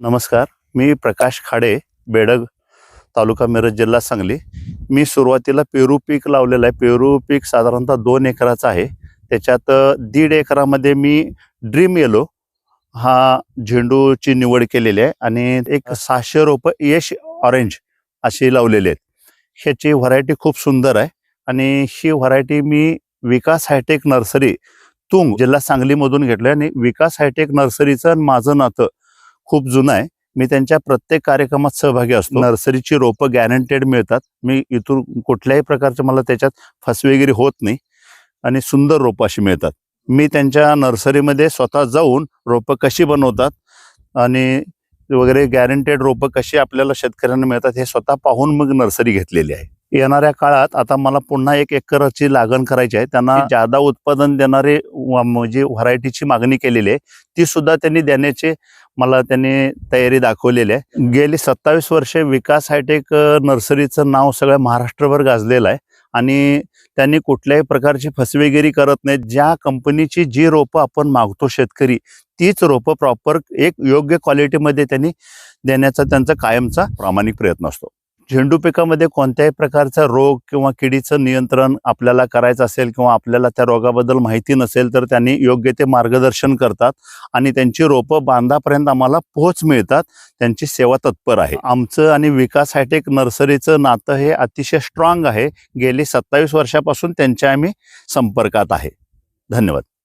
नमस्कार मी प्रकाश खाडे बेडग तालुका मिरज जिल्हा सांगली. मी सुरुवातीला पेरू पीक लावलेलं आहे. पेरू पीक साधारणतः दोन एकराचं आहे. त्याच्यात दीड एकरामध्ये मी ड्रीम येलो हा झेंडूची निवड केलेली आहे आणि एक सहाशे रोपं यश ऑरेंज अशी लावलेली आहेत. ह्याची व्हरायटी खूप सुंदर आहे आणि ही व्हरायटी मी विकास हायटेक नर्सरी तुंग जिल्हा सांगलीमधून घेतलं आणि विकास हायटेक नर्सरीचं आणि माझं नातं खूप जुनं आहे. मी त्यांच्या प्रत्येक कार्यक्रमात सहभागी असतो. नर्सरीची रोपं गॅरंटेड मिळतात. मी इथून कुठल्याही प्रकारचं मला त्याच्यात फसवेगिरी होत नाही. आणि सुंदर रोपं अशी मिळतात. मी त्यांच्या नर्सरीमध्ये स्वतः जाऊन रोपं कशी बनवतात आणि वगैरे गॅरंटेड रोपं कशी आपल्याला शेतकऱ्यांना मिळतात हे स्वतः पाहून मग नर्सरी घेतलेली आहे. येणाऱ्या काळात आता मला पुन्हा एक एकराची लागण करायची आहे. त्यांना जादा उत्पादन देणारे म्हणजे व्हरायटीची मागणी केलेली आहे ती सुद्धा त्यांनी देण्याचे मला त्यांनी तयारी दाखवलेली आहे. गेली सत्तावीस वर्षे विकास हायटेक नर्सरीचं नाव सगळ्या महाराष्ट्रभर गाजलेलं आहे. आणि त्यांनी कुठल्याही प्रकारची फसवेगिरी करत नाहीत. ज्या कंपनीची जी रोपं आपण मागतो शेतकरी तीच रोपं प्रॉपर एक योग्य क्वालिटीमध्ये त्यांनी देण्याचा त्यांचा कायमचा प्रामाणिक प्रयत्न असतो. झेंडू पिकामध्ये कोणत्याही प्रकारचा रोग किंवा किडीचं नियंत्रण आपल्याला करायचं असेल किंवा आपल्याला त्या रोगाबद्दल माहिती नसेल तर त्यांनी योग्य ते मार्गदर्शन करतात आणि त्यांची रोपं बांधापर्यंत आम्हाला पोहोच मिळतात. त्यांची सेवा तत्पर आहे. आमचं आणि विकास हायटेक नर्सरीचं नातं हे अतिशय स्ट्रॉंग आहे. गेली सत्तावीस वर्षापासून त्यांच्या आम्ही संपर्कात आहे. धन्यवाद.